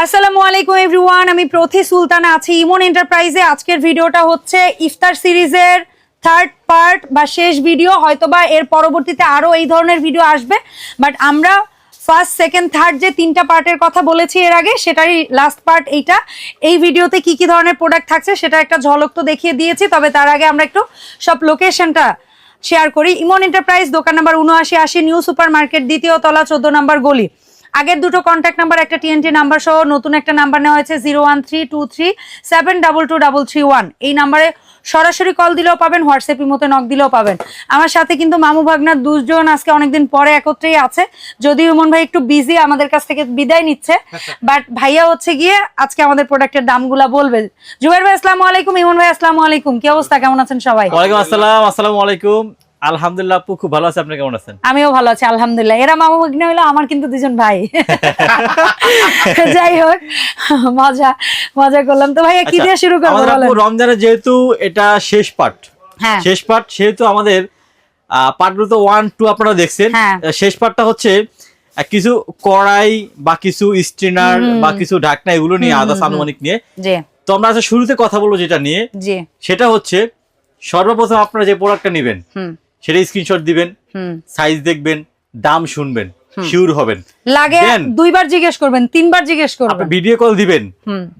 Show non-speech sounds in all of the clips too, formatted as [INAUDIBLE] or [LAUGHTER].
আসসালামু আলাইকুম এভরিওয়ান আমি প্রথি সুলতানা আছি। ইমন এন্টারপ্রাইজে আজকের ভিডিওটা হচ্ছে ইফতার সিরিজের থার্ড পার্ট বা শেষ ভিডিও হয়তোবা এর পরবর্তীতে আরও এই ধরনের ভিডিও আসবে। বাট আমরা ফার্স্ট সেকেন্ড থার্ড যে তিনটা পার্টের কথা বলেছি এর আগে, সেটারই লাস্ট পার্ট এইটা। এই ভিডিওতে কি কি ধরনের প্রোডাক্ট থাকছে সেটা একটা ঝলক তো দেখিয়ে দিয়েছি, তবে তার আগে আমরা একটু সব লোকেশনটা শেয়ার করি। ইমন এন্টারপ্রাইজ দোকান নাম্বার উনআশি আশি নিউ সুপার মার্কেট দ্বিতীয় তলা, চোদ্দ নম্বর গলি। আগের দুটো কন্ট্যাক্ট নাম্বার একটা টিএনটি নাম্বার সহ নতুন একটা নাম্বার নেওয়া হয়েছে zero one three two three seven double two double three one এই নাম্বারে সরাসরি কল দিলেও পাবেন হোয়াটসঅ্যাপ মতো নক দিলেও পাবেন। আমার সাথে কিন্তু মামু ভাগনার দুজন আজকে অনেকদিন পরে একত্রেই আছে। যদিও ইমন ভাই একটু বিজি আমাদের কাছ থেকে বিদায় নিচ্ছে। [LAUGHS] বাট ভাইয়া হচ্ছে গিয়ে আজকে আমাদের প্রোডাক্টের দামগুলা বলবে। জুবাইর ভাই আসসালামু আলাইকুম ইমন ভাই আসসালামু আলাইকুম। কি অবস্থা? কেমন আছেন সবাই? ওয়ালাইকুম আসসালাম আসসালামু আলাইকুম। আলহামদুলিল্লাহ আপু খুব ভালো আছে। আপনি কেমন আছেন? আমিও ভালো আছি আলহামদুলিল্লাহ। এরা মামু ভাগ্নে হইল আমার কিন্তু দুজন ভাই। যাই হোক মজা মজা করলাম। তো ভাইয়া কি আচ্ছা, দিয়ে শুরু করব বলেন? রমজানের যেহেতু এটা শেষ পার্ট হ্যাঁ। শেষ পার্ট সেহেতু আমাদের পার্টগুলো তো ওয়ান টু আপনারা দেখছেন। হ্যাঁ। শেষ পার্টটা হচ্ছে কিছু কড়াই বা কিছু স্ট্রিনার বা কিছু ঢাকনা এগুলো নিয়ে আদার্স আনুমানিক নিয়ে। তো আমরা আজকে শুরুতে কথা বলব যেটা নিয়ে। সেটা হচ্ছে সর্বপ্রথম আপনারা যে প্রোডাক্টটা নেবেন সেটা স্ক্রিনশট দিবেন সাইজ দেখবেন দাম শুনবেন শিওর হবেন। লাগে দুইবার জিজ্ঞেস করবেন তিনবার জিজ্ঞেস করবেন। আপনি ভিডিও কল দিবেন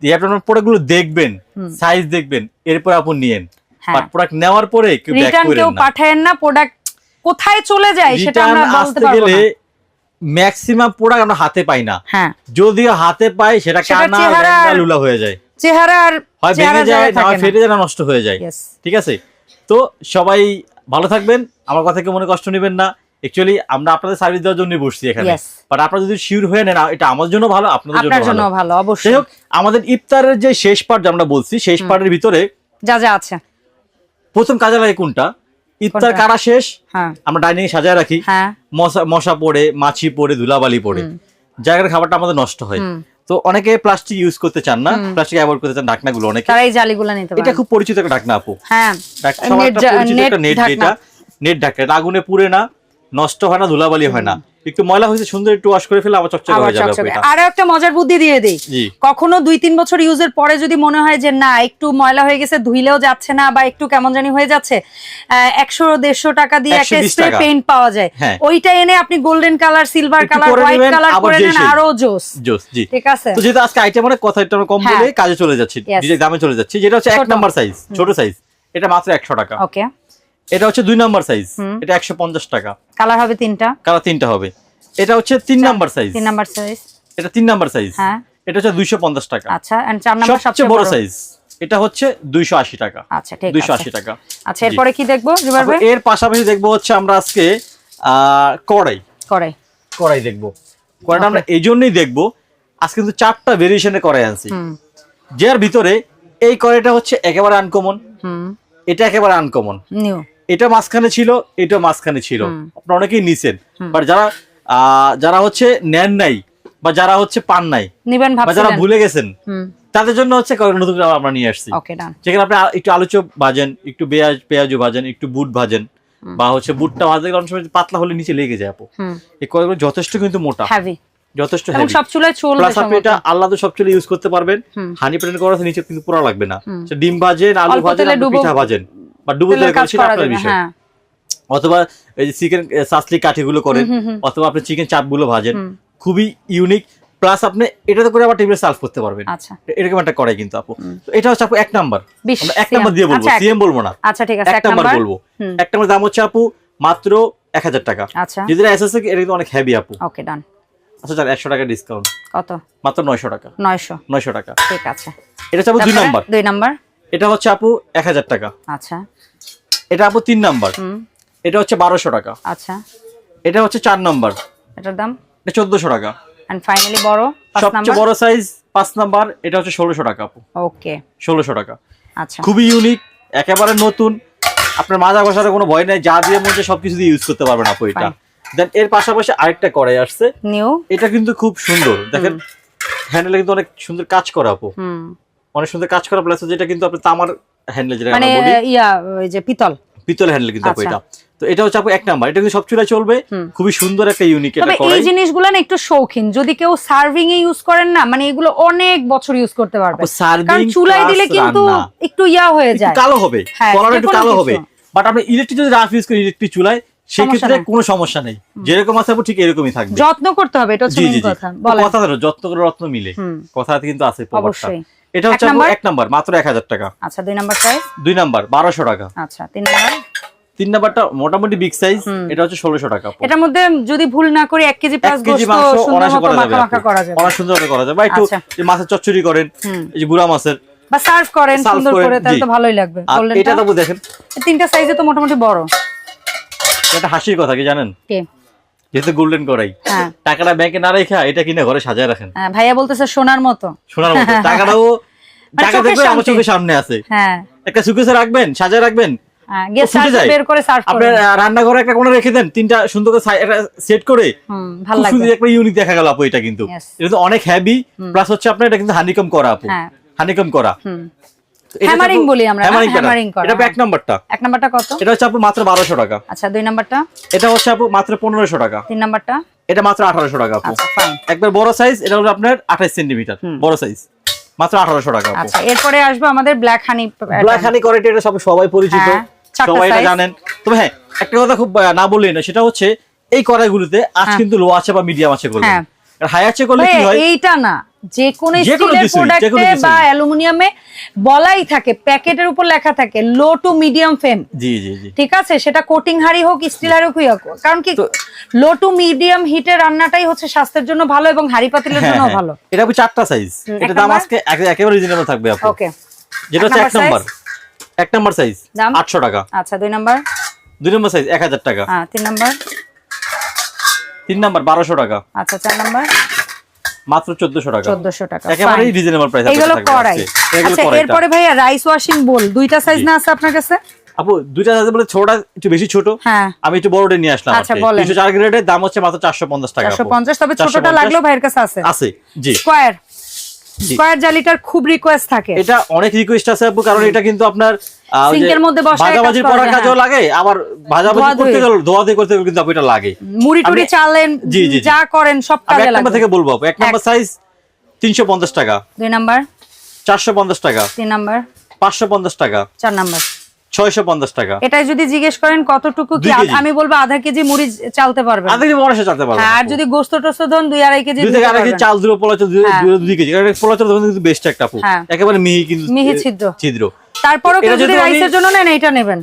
দিয়ে আপনি আপনার প্রোডাক্টগুলো দেখবেন সাইজ দেখবেন এরপর আপনি নিয়েন। হ্যাঁ। বাট প্রোডাক্ট নেওয়ার পরে কেউ ব্যাক করেন কেউ না। পাঠায়েন না প্রোডাক্ট কোথায় চলে যায় সেটা আমরা বলতে পারব গেলে না। ম্যাক্সিমাম প্রোডাক্ট আমরা হাতে পাই না। হ্যাঁ। যদিও হাতে পাই সেটা কানা আর- লুলা হয়ে যায়। চেহারা আর হয় ভেঙে যায় না ফেটে যায় নষ্ট হয়ে যায়। ঠিক আছে? তো সবাই ভালো থাকবেন আমার কথা কেউ মনে কষ্ট নেবেন না। অ্যাকচুয়ালি আমরা আপনাদের সার্ভিস দেওয়ার জন্য বসছি এখানে। বাট আপনারা যদি শিওর হয়ে নেন এটা আমাদের জন্য ভালো আপনাদের জন্য ভালো। অবশ্যই। হোক আমাদের ইফতারের যে শেষ পার্ট আমরা বলছি শেষ পার্টের ভিতরে যা যা আছে। প্রথম কাজে লাগে কোনটা? ইফতার কারা শেষ? হ্যাঁ। আমরা ডাইনিং সাজায় রাখি। হ্যাঁ। মশা মশা পড়ে মাছি পড়ে ধুলাবালি পড়ে। জায়গার খাবারটা আমাদের নষ্ট হয়। তো অনেকে প্লাস্টিক ইউজ করতে চান না প্লাস্টিক অ্যাভয়েড করতে চান ঢাকনাগুলো অনেকে। তারা এই জালিগুলো নিতে এটা খুব পরিচিত একটা ঢাকনা আপু। হ্যাঁ। নেট নেট ঢাকনা। নেট ঢাকনা। আগুনে পুড়ে না নষ্ট হয় না ধুলাবালি হয় না। একটু ময়লা হয়েছে সুন্দর একটু ওয়াশ করে ফেলে আবার চকচকে হয়ে যাবে আরও একটা মজার বুদ্ধি দিয়ে দেই। কখনো দুই তিন বছর ইউজের পরে যদি মনে হয় যে না একটু ময়লা হয়ে গেছে ধুইলেও যাচ্ছে না বা একটু কেমন জানি হয়ে যাচ্ছে একশো দেড়শো টাকা দিয়ে একটা স্প্রে পেইন্ট পাওয়া যায়। হ্যাঁ। ওইটা এনে আপনি golden colour silver colour white colour করে নেন আরও জোস জোস জি। ঠিক আছে? তো যেহেতু আজকে আইটেম অনেক কথা একটু কম হ্যাঁ। বলে কাজে চলে যাচ্ছি. দামে চলে যাচ্ছি যেটা হচ্ছে এক নাম্বার সাইজ ছোট সাইজ এটা মাত্র একশো টাকা। ওকে এটা হচ্ছে দুই নাম্বার সাইজ এটা একশো পঞ্চাশ টাকা। কালার হবে তিনটা। কালার তিনটা হবে। এটা হচ্ছে তিন নাম্বার সাইজ তিন নাম্বার সাইজ এটা তিন নাম্বার সাইজ হ্যাঁ। এটা হচ্ছে দুইশো পঞ্চাশ টাকা। আচ্ছা চার নাম্বার সবচেয়ে বড় সাইজ এটা হচ্ছে দুইশো আশি টাকা। আচ্ছা ঠিক দুইশো আশি টাকা। আচ্ছা এরপরে কি দেখব এর পাশাপাশি দেখব হচ্ছে আমরা আজকে আহ, কড়াই। কড়াই। দেখব। কড়াইটা আমরা এই জন্যই দেখব আজকে কিন্তু চারটা ভেরিয়েশনে কড়াই আনছি। যার ভিতরে এই কড়াইটা হচ্ছে একেবারে আনকমন হুম। এটা একেবারে আনকমন নিউ এটা মাঝখানে ছিল এটা মাঝখানে ছিল। আপনারা অনেকেই নিছেন। বাট যারা আহ, যারা হচ্ছে নেন নাই বা যারা হচ্ছে পান নাই বা যারা ভুলে গেছেন তাদের জন্য হচ্ছে নতুন আমরা নিয়ে আসছি। যেখানে আপনি একটু আলু চপ ভাজেন একটু পেঁয়াজ পেঁয়াজও ভাজেন একটু বুট ভাজেন বা হচ্ছে বুটটা ভাজতে গেলে অনেক সময় পাতলা হলে নিচে লেগে যায় আপু। এই কয়েকগুলো যথেষ্ট কিন্তু মোটা। যথেষ্ট সব চুলায় চলবে প্লাস আপনি এটা। আলাদা সব চলে ইউজ করতে পারবেন। হানি করা নিচে কিন্তু পোড়া লাগবে না। ডিম ভাজেন আলু ভাজেন পিঠা ভাজেন। বা ডুবো তেলে করেন সেটা করা আপনার বিষয়। হ্যাঁ। অথবা এই যে চিকেন সাসলি কাঠিগুলো করেন অথবা আপনি চিকেন চাপগুলো ভাজেন খুবই ইউনিক প্লাস আপনি এটাতে করে আবার টেবিলে সার্ভ করতে পারবেন। আচ্ছা। এরকম একটা করাই কিন্তু আপু। এটা হচ্ছে আপু এক নাম্বার আমরা এক নাম্বার দিয়ে বলব আচ্ছা, সিএম বলব না। আচ্ছা ঠিক আছে এক নাম্বার বলব। এক নাম্বার দাম হচ্ছে আপু মাত্র এক হাজার টাকা। আচ্ছা। যদি এসএস এটা কিন্তু অনেক হেভি আপু। ওকে ডান আচ্ছা স্যার একশো টাকা ডিসকাউন্ট কত? মাত্র নয়শো টাকা। নয়শো। নয়শো টাকা। ঠিক আছে। এটা হচ্ছে আপু দুই নাম্বার দুই নাম্বার এটা হচ্ছে আপু এক হাজার টাকা। আচ্ছা। এটা আপু তিন নাম্বার। এটা হচ্ছে বারোশো টাকা। আচ্ছা। এটা হচ্ছে চার নাম্বার। এটার দাম? এটা চোদ্দশো টাকা। এন্ড ফাইনালি বড় পাঁচ সবচেয়ে বড় সাইজ পাঁচ নাম্বার এটা হচ্ছে ষোলোশো টাকা আপু। ওকে ষোলোশো টাকা। আচ্ছা। খুবই ইউনিক একেবারে নতুন। আপনার মাজা ঘষার কোনো ভয় নাই যা দিয়ে মধ্যে সবকিছু দিয়ে ইউজ করতে পারবেন আপু এটা। দেন এর পাশাপাশি আরেকটা কড়াই আসছে। নিউ এটা কিন্তু খুব সুন্দর। দেখেন হ্যান্ডেলে কিন্তু অনেক সুন্দর কাজ করা আপু। হুম। অনেক সুন্দর কাজ করা প্লাস যেটা কিন্তু আপনি তামার হ্যান্ডেল যেটা মানে ইয়া ওই যে পিতল। পিতল হ্যান্ডেল কিন্তু আচ্ছা। এটা। তো এটা হচ্ছে এক নাম্বার এটা কিন্তু সব চুলায় চলবে। খুবই সুন্দর একটা ইউনিক এটা এই জিনিসগুলো না একটু শৌখিন। যদি কেউ সার্ভিং এ ইউজ করেন না মানে এগুলো অনেক বছর ইউজ করতে পারবে। কারণ চুলায় দিলে কিন্তু। একটু ইয়া হয়ে যায়। কালো হবে। হ্যাঁ, কলার একটু কালো হবে। বাট আপনি ইলেকট্রিক যদি রাফ ইউজ করেন ইলেকট্রিক চুলায় সেক্ষেত্রে। কোনো সমস্যা নেই। যেরকম আছে আপু ঠিক এরকমই থাকবে। যত্ন করতে হবে এটা হচ্ছে কথা। কথা যত্ন করে রত্ন মিলে। কথা কিন্তু আছে প্রবাদটা। এটা হচ্ছে এক নাম্বার? মাত্র এক হাজার টাকা। আচ্ছা দুই নাম্বার প্রাইস দুই নাম্বার বারোশো টাকা। আচ্ছা তিন নাম্বার? তিন নাম্বারটা মোটামুটি বিগ সাইজ এটা হচ্ছে ষোলোশো টাকা। এটার মধ্যে যদি ভুল না করি এক কেজি প্লাস কেজি মাংস অনায়াসে করা যাবে অনেক সুন্দর করে করা যাবে। একটু আচ্ছা। মাছের চচ্চড়ি করেন এই যে গুড়া মাছের। বা সার্ভ করেন সুন্দর করে তাহলে তো ভালোই লাগবে। এটা তো দেখেন। তিনটা সাইজে তো মোটামুটি বড়। এটা হাসির কথা কি জানেন? কে? যেহেতু গোল্ডেন করাই। হ্যাঁ। টাকাটা ব্যাংকে না রেখা এটা কিনে ঘরে সাজায় রাখেন। হ্যাঁ, ভাইয়া বলতেছে সোনার মতো। শোনার মতো। টাকাটাও [LAUGHS] মানে টাকা চোখের দেখবে আমার চোখের সামনে আছে। হ্যাঁ। একটা সুকেসে রাখবেন সাজায় রাখবেন। হ্যাঁ রান্নাঘরে একটা রেখে দেন তিনটা সুন্দর করে সেট করে। একটা ইউনিক দেখা গেল আপু এটা কিন্তু। এটা তো অনেক হেভি প্লাস হচ্ছে আপনার এটা কিন্তু হানিকম করা আপু। হানিকম করা। এটা বলি আমরা, hammering করা। এটা হ্যাঁ। এক নাম্বারটা এক নাম্বারটা কত? এটা হচ্ছে আপু মাত্র বারোশো টাকা। আচ্ছা দুই নাম্বারটা এটা হচ্ছে আপু মাত্র পনেরোশো টাকা। তিন নাম্বারটা এটা মাত্র আঠারোশো টাকা আপু। আচ্ছা ফাইন একবার বড় সাইজ এটা হলো আপনার আঠাইশ সেন্টিমিটার বড় সাইজ মাত্র আঠারোশো টাকা আপু। আচ্ছা এরপরে আসবে আমাদের black honey black honey quality এটা সব সবাই পরিচিত। হ্যাঁ, সবাই এটা জানেন। তবে হ্যাঁ একটা কথা খুব না বললেই না সেটা হচ্ছে এই কড়াইগুলোতে আজ কিন্তু লো আছে বা মিডিয়াম আছে করবেন হ্যাঁ। হাই আছে করলে কি হয়? এইটা না। যে কোন স্টিলের প্রোডাক্টে বা অ্যালুমিনিয়ামে বলাই থাকে প্যাকেটের উপর লেখা থাকে লো টু মিডিয়াম ফ্লেম জি জি জি। ঠিক আছে? সেটা কোটিং হাড়ি হোক স্টিল হাড়ি হোক হোক। কারণ কি লো টু মিডিয়াম হিটে রান্নাটাই হচ্ছে স্বাস্থ্যের জন্য ভালো এবং হাড়ি পাতিলের হ্যাঁ, জন্য হ্যাঁ। ভালো। এটা আপু চারটা সাইজ এটা দাম আজকে একেবারে রিজনেবল থাকবে আপু। ওকে যেটা এক হচ্ছে এক নাম্বার। এক নাম্বার সাইজ দাম? আটশো টাকা। আচ্ছা দুই নাম্বার? দুই নম্বর সাইজ এক হাজার টাকা। হ্যাঁ তিন নাম্বার? তিন নাম্বার বারোশো টাকা। আচ্ছা চার নাম্বার? মাত্র 1400 টাকা। চোদ্দশো টাকা একেবারেই রিজনেবল প্রাইস এইগুলো কড়াই। আচ্ছা এরপরে ভাইয়া রাইস ওয়াশিং বোল দুইটা সাইজ না আছে আপনার কাছে? আপু দুইটা সাইজ বলে ছোটটা একটু বেশি ছোট। হ্যাঁ। আমি একটু বড়টা নিয়ে আসলাম আচ্ছা, আজকে। বলেন। 304 গ্রেডের দাম হচ্ছে মাত্র চারশো পঞ্চাশ টাকা চারশো আপু। পঞ্চাশ তবে ছোটটা লাগল ভাইয়ের কাছে আছে। আছে জি। স্কোয়ার। স্কোয়ার জালিটার খুব রিকোয়েস্ট থাকে। এটা অনেক রিকোয়েস্ট আছে আপু কারণ এটা কিন্তু আপনার সিঙ্কের মধ্যে বসায় ভাজাভাজি করার কাজেও হ্যাঁ। লাগে আবার ভাজাভাজি। করতে গেল ধোয়া দিয়ে করতে গেলে কিন্তু আপু এটা লাগে। মুড়ি টুড়ি চালেন। যা করেন সব কাজে লাগে এক নাম্বার থেকে বলব আপু এক নাম্বার সাইজ তিনশো পঞ্চাশ টাকা। দুই নাম্বার। চারশো পঞ্চাশ টাকা। তিন নাম্বার। পাঁচশো পঞ্চাশ টাকা। চার নাম্বার। ছয়শো পঞ্চাশ টাকা। এটাই যদি জিজ্ঞেস করেন কতটুকু কি আমি বলব আধা কেজি মুড়ি চালতে পারবেন। আধা কেজি মনে চালতে পারব হ্যাঁ আর যদি গোস্ত টোস্ত ধরুন দুই আড়াই কেজি দুই থেকে আড়াই কেজি চাল পোলাচল হ্যাঁ। দুই কেজি। কারণ পোলাচল ধরুন কিন্তু বেস্ট একটা আপু। হ্যাঁ। একেবারে মিহি কিন্তু মিহি ছিদ্র। ছিদ্র। তারপরও কেউ যদি রাইসের জন্য নেন এইটা নেবেন।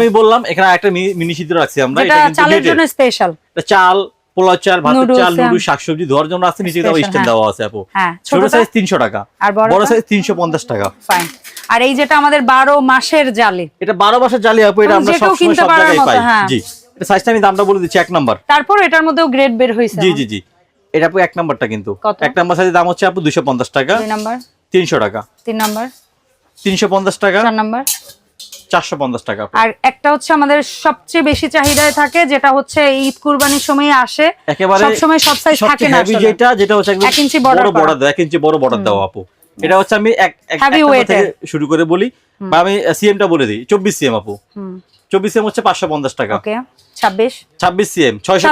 আমি বললাম এখানে একটা মিনি ছিদ্র রাখছি আমরা এটা কিন্তু চালের জন্য স্পেশাল এটা চাল পোলাও চাল ভাতের চাল হ্যাঁ। নুডলস শাকসবজি ধোয়ার জন্য আছে নিচে স্ট্যান্ড হ্যাঁ। দেওয়া আছে আপু। হ্যাঁ, ছোট সাইজ তিনশো টাকা। আর বড় সাইজ তিনশো পঞ্চাশ টাকা। ফাইন আর এই যেটা আমাদের বারো মাসের জালি। এটা বারো মাসের জালি আপু এটা আমরা যে কেউ সব জায়গায় পাই। হ্যাঁ। জি এটা সাইজটা আমি দামটা বলে দিচ্ছি এক নাম্বার তারপর এটার মধ্যেও গ্রেড বের জি জি জি। এটা আপু এক নাম্বারটা কিন্তু। এক নাম্বার সাইজের দাম হচ্ছে আপু দুশো পঞ্চাশ টাকা। দুই নাম্বার তিনশো টাকা। তিন নাম্বার টাকা। চার নাম্বার চারশো পঞ্চাশ টাকা আর একটা হচ্ছে আমাদের সবচেয়ে বেশি চাহিদায় থাকে যেটা হচ্ছে ঈদ কুরবানির সময় আসে। একেবারে সব সময় সব সাইজ থাকে না যেটা যেটা হচ্ছে ইঞ্চি বড় ইঞ্চি বড় বর্ডার দেওয়া আপু। এটা হচ্ছে আমি এক শুরু করে বলি বা আমি সিএমটা বলে দিই চব্বিশ সিএম আপু। হুম। চব্বিশ সিএম হচ্ছে পাঁচশো পঞ্চাশ টাকা। ওকে ছাব্বিশ? ছাব্বিশ সিএম ছয়শো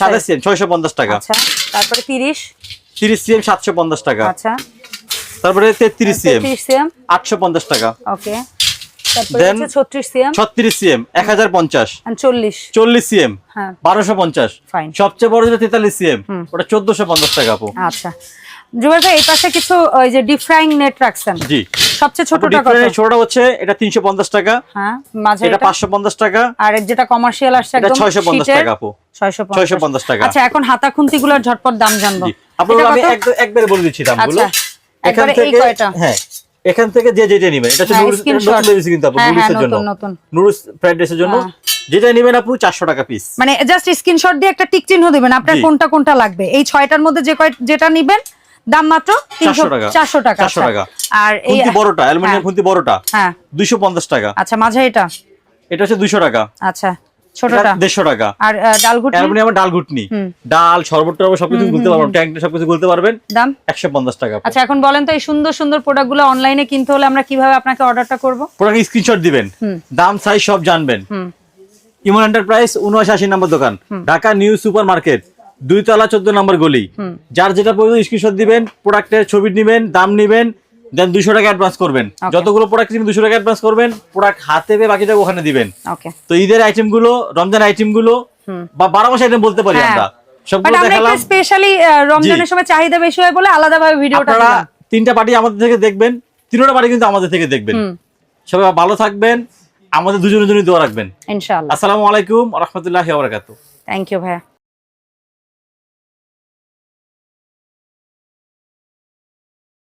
সাতাশ সিএম ছয়শো পঞ্চাশ টাকা। আচ্ছা তারপরে তিরিশ? তিরিশ সিএম সাতশো পঞ্চাশ টাকা। আচ্ছা। তারপরে তেত্রিশ সিএম আটশো পঞ্চাশ টাকা। ওকে হচ্ছে ছত্রিশ সিএম ছত্রিশ সিএম এক হাজার পঞ্চাশ। চল্লিশ। চল্লিশ সিএম হ্যাঁ। বারোশো পঞ্চাশ। Fine. সবচেয়ে বড় যেটা তেতাল্লিশ সিএম ওটা চোদ্দশো পঞ্চাশ টাকা আপু। আচ্ছা। জুবের ভাই এই পাশে কিছু ওই যে ডিপ ফ্রাইং নেট রাখছেন। জি। সবচেয়ে ছোটটা কত? ছোটটা হচ্ছে এটা তিনশো পঞ্চাশ টাকা। হ্যাঁ মাঝে এটা এটা। পাঁচশো পঞ্চাশ টাকা। আর যেটা কমার্শিয়াল আসছে একদম 650 টাকা আপু। 650 650 টাকা। আচ্ছা এখন হাতা খুন্তি গুলোর ঝটপট দাম জানব। আমি একবারে বলে দিচ্ছি দামগুলো। আচ্ছা, এই থেকে হ্যাঁ এখান থেকে যে যেটা নেবেন এটা হচ্ছে হ্যাঁ। নতুন বেরিয়েছে কিন্তু আপু হ্যাঁ, হ্যাঁ, নুডলসের জন্য। নুডলস ফ্রাইড রাইসের জন্য। হ্যাঁ। যেটা নেবেন আপু চারশো টাকা পিস মানে জাস্ট স্ক্রিনশট দিয়ে একটা টিক চিহ্ন দিবেন আপনার কোনটা কোনটা লাগবে। এই ছয়টার মধ্যে যে যেটা নিবেন দাম মাত্র 400 টাকা। চারশো টাকা 400 আচ্ছা। টাকা। আর এই বড়টা অ্যালুমিনিয়াম। খুন্তি বড়টা হ্যাঁ। পঞ্চাশ টাকা। আচ্ছা মাঝে এটা? এটা হচ্ছে দুইশো টাকা। আচ্ছা ছোটটা? টাকা। আর অ্যালুমিনিয়াম ডাল ঘুটনি ডাল সবকিছু গুলতে পারবেন ট্যাঙ্ক সবকিছু গুলতে পারবেন। দাম? একশো পঞ্চাশ টাকা। আচ্ছা এখন বলেন তো এই সুন্দর সুন্দর অনলাইনে কিনতে হলে আমরা কীভাবে আপনাকে অর্ডারটা করব? প্রোডাক্ট স্ক্রিনশট দিবেন। দাম সাইজ সব জানবেন। হুম। ইমন এন্টারপ্রাইজ উনআশি নম্বর দোকান। ঢাকা নিউ সুপার মার্কেট দুইতলা চোদ্দ নম্বর গলি। যার যেটা প্রয়োজন স্ক্রিনশট দিবেন প্রোডাক্টের ছবি নিবেন দাম নিবেন দেন দুশো টাকা অ্যাডভান্স করবেন। যতগুলো প্রোডাক্ট নিবেন দুশো টাকা অ্যাডভান্স করবেন প্রোডাক্ট হাতে পেয়ে বাকিটা ওখানে দিবেন। তো ঈদের আইটেমগুলো রমজান আইটেমগুলো বা বারো মাস আইটেম বলতে পারি হ্যাঁ। আমরা। সবগুলো দেখালাম। স্পেশালি রমজানের সময় চাহিদা বেশি হয় বলে আলাদাভাবে ভিডিওটা আপনারা তিনটা পার্টি আমাদের থেকে দেখবেন তিনটা পার্টি কিন্তু আমাদের থেকে দেখবেন। সবাই ভালো থাকবেন আমাদের দুজনের জন্য দোয়া রাখবেন। ইনশাআল্লাহ। আসসালামু আলাইকুম রহমতুল্লাহ থ্যাংক ইউ ভাইয়া।